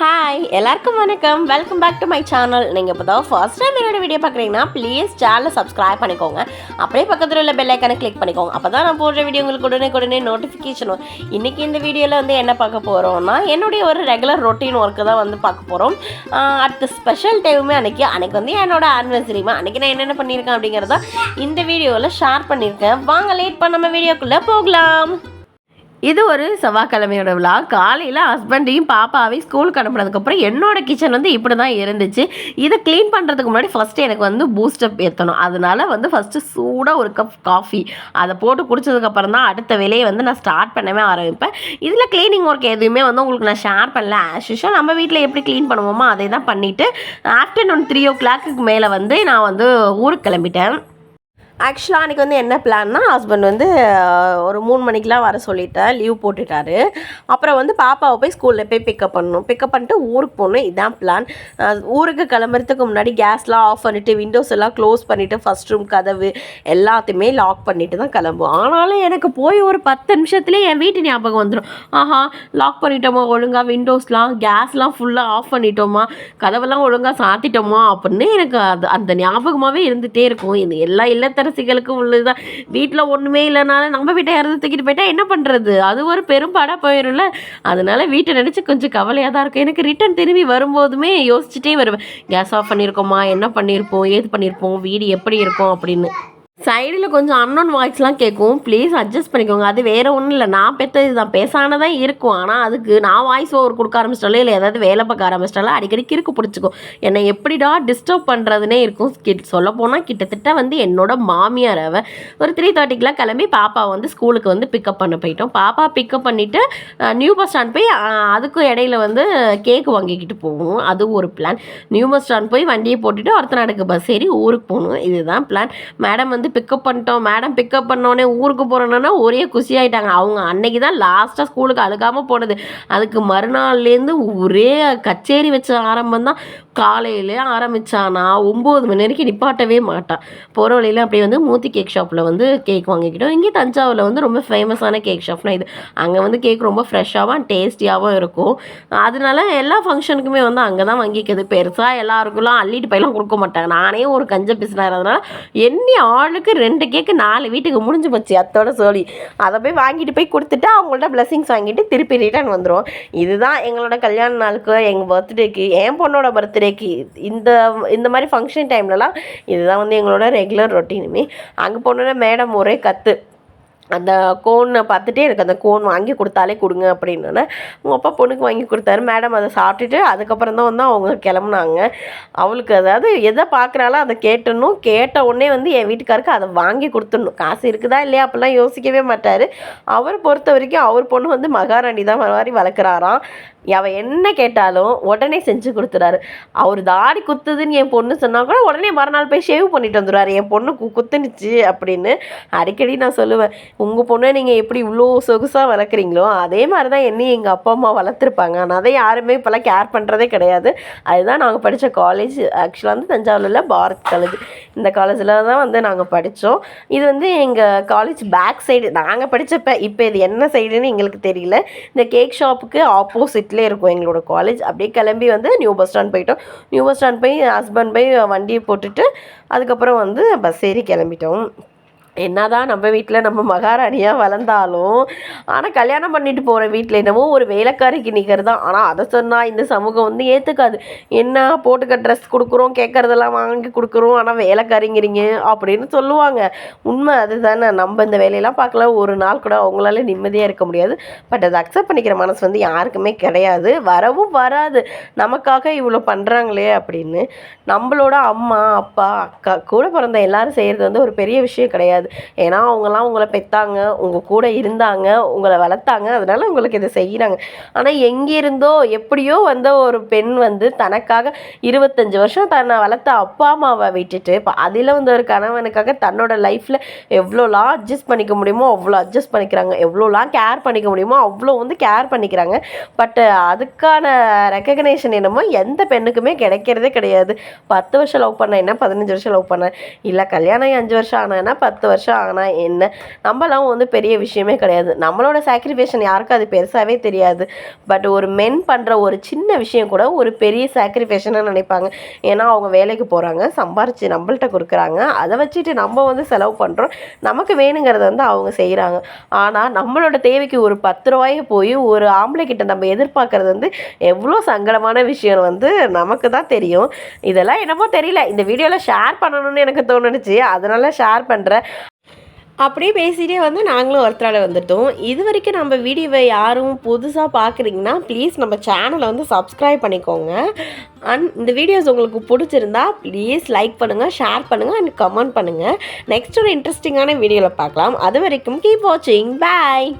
Hi எல்லாருக்கும் வணக்கம். Welcome back to my channel நீங்கள் இப்போ தான் ஃபர்ஸ்ட் டைம் என்னோட வீடியோ பார்க்குறீங்கன்னா ப்ளீஸ் சேனலை சப்ஸ்கிரைப் பண்ணிக்கோங்க. அப்படியே பக்கத்தில் உள்ள பெல் ஐக்கனை கிளிக் பண்ணிக்கோங்க. அப்போ தான் நான் போடுற வீடியோ உங்களுக்கு உடனே உடனே நோட்டிஃபிகேஷன் வரும். இன்றைக்கி இந்த வீடியோவில் வந்து என்ன பார்க்க போகிறோம்னா என்னுடைய ஒரு ரெகுலர் ரொட்டீன் ஒர்க்கு தான் வந்து பார்க்க போகிறோம் அடுத்த ஸ்பெஷல் டைமுமே அன்றைக்கி அன்றைக்கி வந்து என்னோட ஆனிவர்சரிமா அன்றைக்கி நான் என்னென்ன பண்ணியிருக்கேன் அப்படிங்கிறத இந்த வீடியோவில் ஷேர் பண்ணியிருக்கேன். வாங்க லேட் பண்ணாமல் வீடியோக்குள்ளே போகலாம். இது ஒரு செவ்வாய்க்கிழமையோட விழா. காலையில் ஹஸ்பண்டையும் பாப்பாவையும் ஸ்கூலுக்கு அனுப்புனதுக்கப்புறம் என்னோட கிச்சன் வந்து இப்படி தான் இருந்துச்சு. இதை க்ளீன் பண்ணுறதுக்கு முன்னாடி ஃபஸ்ட்டு எனக்கு வந்து பூஸ்டப் ஏற்றணும் அதனால வந்து ஃபஸ்ட்டு சூடாக ஒரு கப் காஃபி அதை போட்டு குடிச்சதுக்கப்புறம் தான் அடுத்த வேலையை வந்து நான் ஸ்டார்ட் பண்ணவே ஆரம்பிப்பேன். இதில் க்ளீனிங் ஒர்க் எதுவுமே வந்து உங்களுக்கு நான் ஷேர் பண்ணல. ஆஸ் யூஷுவல் நம்ம வீட்டில் எப்படி க்ளீன் பண்ணுவோமோ அதை தான் பண்ணிவிட்டு ஆஃப்டர்நூன் த்ரீ ஓ கிளாக்கு மேலே வந்து நான் வந்து ஊருக்கு கிளம்பிட்டேன். ஆக்சுவலாக அன்றைக்கி வந்து என்ன பிளான்னா ஹஸ்பண்ட் வந்து ஒரு மூணு மணிக்கெலாம் வர சொல்லிட்டேன் லீவ் போட்டுட்டாரு. அப்புறம் வந்து பாப்பாவை போய் ஸ்கூலில் போய் பிக்கப் பண்ணணும். பிக்கப் பண்ணிட்டு ஊருக்கு போகணும். இதுதான் பிளான் ஊருக்கு கிளம்புறதுக்கு முன்னாடி கேஸ்லாம் ஆஃப் பண்ணிவிட்டு விண்டோஸ் எல்லாம் க்ளோஸ் பண்ணிவிட்டு ஃபஸ்ட் ரூம் கதவு எல்லாத்தையுமே லாக் பண்ணிவிட்டு தான் கிளம்புவோம். ஆனாலும் எனக்கு போய் ஒரு பத்து நிமிஷத்துலேயே என் வீட்டு ஞாபகம் வந்துடும் ஆஹா லாக் பண்ணிட்டோமா? ஒழுங்காக விண்டோஸ்லாம் கேஸ்லாம் ஃபுல்லாக ஆஃப் பண்ணிட்டோமா? கதவெல்லாம் ஒழுங்காக சாத்திட்டோமா? அப்படின்னு எனக்கு அது அந்த ஞாபகமாகவே இருந்துகிட்டே இருக்கும். இது எல்லா அரசிகளுக்கு உள்ளதுதான். வீட்டில் ஒன்றுமே இல்லைனாலும் நம்ம வீட்டை யாராவது தூக்கிட்டு போயிட்டா என்ன பண்ணுறது அது ஒரு பெரும்பாடாக போயிடும்ல அதனால வீட்டை நினச்சி கொஞ்சம் கவலையாக தான் இருக்கும். எனக்கு ரிட்டன் திரும்பி வரும்போதுமே யோசிச்சுட்டே வருவேன். கேஸ் ஆஃப் பண்ணியிருக்கோமா என்ன பண்ணியிருப்போம் ஏது பண்ணியிருப்போம் வீடு எப்படி இருக்கும்? அப்படின்னு. சைடில் கொஞ்சம் அன்னோன் வாய்ஸ்லாம் கேட்கும். ப்ளீஸ் அட்ஜஸ்ட் பண்ணிக்கோங்க. அது வேறு ஒன்றும் இல்லை. நான் பெற்றது தான். பேசானதான் இருக்கும். ஆனால் அதுக்கு நான் வாய்ஸ் ஓவர் கொடுக்க ஆரம்பிச்சிட்டாலும் இல்லை ஏதாவது வேலை பார்க்க ஆரம்பிச்சிட்டாலும் அடிக்கடி கிறுக்கு பிடிச்சிக்கும். என்னை எப்படிடா டிஸ்டர்ப் பண்ணுறதுனே இருக்கும். கிட் சொல்ல போனால் கிட்டத்தட்ட வந்து என்னோட மாமியார் அவ. ஒரு த்ரீ தேர்ட்டிக்கெலாம் கிளம்பி பாப்பா வந்து ஸ்கூலுக்கு வந்து பிக்கப் பண்ண போயிட்டோம். பாப்பா பிக்கப் பண்ணிவிட்டு நியூ பஸ் ஸ்டாண்ட் போய் அதுக்கும் இடையில வந்து கேக் வாங்கிக்கிட்டு போகணும் அது ஒரு பிளான் நியூ பஸ் ஸ்டாண்ட் போய் வண்டியை போட்டுட்டு ஒருத்தநாடுக்கு பஸ் ஏறி ஊருக்கு போகணும். இதுதான் பிளான் மேடம் வந்து பிக்கப் பண்ணிட்டோம். மேடம் பிக்கப் பண்ணோடனே ஊருக்கு போகிறோன்னா ஒரே குஷி ஆகிட்டாங்க அவங்க அன்னைக்கு தான் லாஸ்ட்டாக ஸ்கூலுக்கு அழுகாமல் போனது. அதுக்கு மறுநாள்லேருந்து ஒரே கச்சேரி வச்ச ஆரம்பம் தான் காலையிலே ஆரம்பித்தானா ஒம்பது மணி வரைக்கும் நிப்பாட்டவே மாட்டான் போகிற வழியில் அப்படியே வந்து மூத்தி கேக் ஷாப்பில் வந்து கேக் வாங்கிக்கிட்டோம். இங்கே தஞ்சாவூரில் வந்து ரொம்ப ஃபேமஸான கேக் ஷாப்னா இது. அங்கே வந்து கேக் ரொம்ப ஃப்ரெஷ்ஷாகவும் டேஸ்டியாகவும் இருக்கும். அதனால எல்லா ஃபங்க்ஷனுக்குமே வந்து அங்கே தான் வாங்கிக்கிறது. பெருசாக எல்லாருக்குலாம் அள்ளிட்டு போயெல்லாம் கொடுக்க மாட்டாங்க. நானே ஒரு கஞ்ச பிசினாகிறதுனால எண்ணி ஆளுக்கு ரெண்டு கேக்கு நாலு வீட்டுக்கு முடிஞ்சு போச்சு அத்தோட சொல்லி அதை போய் வாங்கிட்டு போய் கொடுத்துட்டு அவங்கள்ட்ட பிளெஸிங்ஸ் வாங்கிட்டு திருப்பி ரிட்டர்ன் வந்துடும் இதுதான் எங்களோட கல்யாண நாளுக்கு எங்கள் பர்த்டேக்கு என் பொண்ணோட பர்த்டேக்கு இந்த இந்த மாதிரி ஃபங்க்ஷன் டைம்லலாம் இதுதான் வந்து எங்களோட ரெகுலர் ரொட்டீனுமே அங்கே போனோன்னே மேடம் ஒரே கத்து. அந்த கோனை பார்த்துட்டு எனக்கு அந்த கோன் வாங்கி கொடுத்தாலே கொடுங்க அப்படின்னோடனே உங்கள் அப்பா பொண்ணுக்கு வாங்கி கொடுத்தாரு. மேடம் அதை சாப்பிட்டுட்டு அதுக்கப்புறம் தான் வந்து அவங்க கிளம்புனாங்க. அவளுக்கு அதாவது எதை பார்க்குறாளோ அதை கேட்டணும். கேட்ட உடனே வந்து என் வீட்டுக்காருக்கு அதை வாங்கி கொடுத்துடணும். காசு இருக்குதா இல்லையா அப்படிலாம் யோசிக்கவே மாட்டார். அவரை பொறுத்த வரைக்கும் அவர் பொண்ணு வந்து மகாராணி தான் மாதிரி வளர்க்குறாராம். அவள் என்ன கேட்டாலும் உடனே செஞ்சு கொடுத்துறாரு. அவர் தாடி குத்துதுன்னு என் பொண்ணு சொன்னால் கூட உடனே மறுநாள் போய் ஷேவ் பண்ணிட்டு வந்துடுறாரு என் பொண்ணு குத்துனுச்சு அப்படின்னு அடிக்கடி நான் சொல்லுவேன். உங்கள் பொண்ணை நீங்கள் எப்படி இவ்வளோ சொகுசாக வளர்க்குறீங்களோ அதே மாதிரி தான் என்னையும் எங்கள் அப்பா அம்மா வளர்த்துருப்பாங்க. ஆனால் அதை யாருமே இப்போல்லாம் கேர் பண்ணுறதே கிடையாது. அதுதான் நாங்கள் படித்த காலேஜ் ஆக்சுவலாக வந்து தஞ்சாவூரில் பாரத் காலேஜ் இந்த காலேஜில் தான் வந்து நாங்கள் படித்தோம் இது வந்து எங்கள் காலேஜ் பேக் சைடு நாங்கள் படித்தப்ப இப்போ இது என்ன சைடுன்னு எங்களுக்கு தெரியல. இந்த கேக் ஷாப்புக்கு ஆப்போசிட்லேயே இருக்கும் எங்களோட காலேஜ் அப்படியே கிளம்பி வந்து நியூ பஸ் ஸ்டாண்ட் போயிட்டோம். நியூ பஸ் ஸ்டாண்ட் போய் ஹஸ்பண்ட் போய் வண்டியை போட்டுட்டு அதுக்கப்புறம் வந்து பஸ் ஏறி கிளம்பிட்டோம். என்னதான் நம்ம வீட்டில் நம்ம மகாராணியாக வளர்ந்தாலும் ஆனால் கல்யாணம் பண்ணிட்டு போகிற வீட்டில் என்னமோ ஒரு வேலைக்காரிக்கு நிகர் தான் ஆனால் அதை சொன்னால் இந்த சமூகம் வந்து ஏற்றுக்காது என்ன போட்டுக்க ட்ரெஸ் கொடுக்குறோம் கேட்குறதெல்லாம் வாங்கி கொடுக்குறோம் ஆனால் வேலைக்காரிங்கிறீங்க அப்படின்னு சொல்லுவாங்க. உண்மை அதுதானே. நம்ம இந்த வேலையெல்லாம் பார்க்கல. ஒரு நாள் கூட அவங்களால நிம்மதியாக இருக்க முடியாது. பட் அதை அக்செப்ட் பண்ணிக்கிற மனசு வந்து யாருக்குமே கிடையாது. வரவும் வராது. நமக்காக இவ்வளோ பண்ணுறாங்களே அப்படின்னு. நம்மளோட அம்மா அப்பா அக்கா கூட பிறந்த எல்லாரும் செய்கிறது வந்து ஒரு பெரிய விஷயம் கிடையாது. ஏன்னா அவங்கெல்லாம் உங்களை பெற்றாங்க உங்கள் கூட இருந்தாங்க உங்களை வளர்த்தாங்க அதனால் உங்களுக்கு இதை செய்கிறாங்க ஆனால் எங்கேருந்தோ எப்படியோ வந்த ஒரு பெண் வந்து தனக்காக இருபத்தஞ்சி வருஷம் தன்னை வளர்த்த அப்பா அம்மாவை விட்டுட்டு இப்போ அதில் வந்து ஒரு கணவனுக்காக தன்னோட லைஃப்பில் எவ்வளோலாம் அட்ஜஸ்ட் பண்ணிக்க முடியுமோ அவ்வளோ அட்ஜஸ்ட் பண்ணிக்கிறாங்க. எவ்வளோலாம் கேர் பண்ணிக்க முடியுமோ அவ்வளோ வந்து கேர் பண்ணிக்கிறாங்க. பட் அதுக்கான ரெக்கக்னேஷன் என்னமோ எந்த பெண்ணுக்குமே கிடைக்கிறதே கிடையாது. பத்து வருஷம் லவ் பண்ண என்ன பதினஞ்சு வருஷம் லவ் பண்ண இல்லை கல்யாணம் அஞ்சு வருஷம் ஆனால் பத்து வருஷம் வருஷம் ஆனால் என்ன? நம்மளாம் வந்து பெரிய விஷயமே கிடையாது. நம்மளோட சாக்ரிஃபேஷன் யாருக்கும் அது பெருசாகவே தெரியாது. பட் ஒரு மென் பண்ணுற ஒரு சின்ன விஷயம் கூட ஒரு பெரிய சாக்ரிஃபேஷனாக நினைப்பாங்க. ஏன்னா அவங்க வேலைக்கு போகிறாங்க சம்பாரித்து நம்மள்கிட்ட கொடுக்குறாங்க. அதை வச்சுட்டு நம்ம வந்து செலவு பண்ணுறோம் நமக்கு வேணுங்கிறத வந்து அவங்க செய்கிறாங்க ஆனால் நம்மளோட தேவைக்கு ஒரு பத்து ரூபாயை போய் ஒரு ஆம்பளை கிட்ட நம்ம எதிர்பார்க்கறது வந்து எவ்வளோ சங்கடமான விஷயம் வந்து நமக்கு தான் தெரியும். இதெல்லாம் என்னமோ தெரியல. இந்த வீடியோவில் ஷேர் பண்ணணும்னு எனக்கு தோணுச்சு. அதனால ஷேர் பண்ணுறேன் அப்படியே பேசிகிட்டே வந்து நாங்களும் ஒருத்தரால் வந்துட்டோம். இது வரைக்கும் நம்ம வீடியோவை யாரும் புதுசாக பார்க்குறீங்கன்னா ப்ளீஸ் நம்ம சேனலை வந்து சப்ஸ்கிரைப் பண்ணிக்கோங்க. அண்ட் இந்த வீடியோஸ் உங்களுக்கு பிடிச்சிருந்தா ப்ளீஸ் லைக் பண்ணுங்கள் ஷேர் பண்ணுங்கள் அண்ட் கமெண்ட் பண்ணுங்கள் நெக்ஸ்ட் ஒரு இன்ட்ரெஸ்டிங்கான வீடியோவில் பார்க்கலாம். அது வரைக்கும் கீப் வாட்சிங் பாய்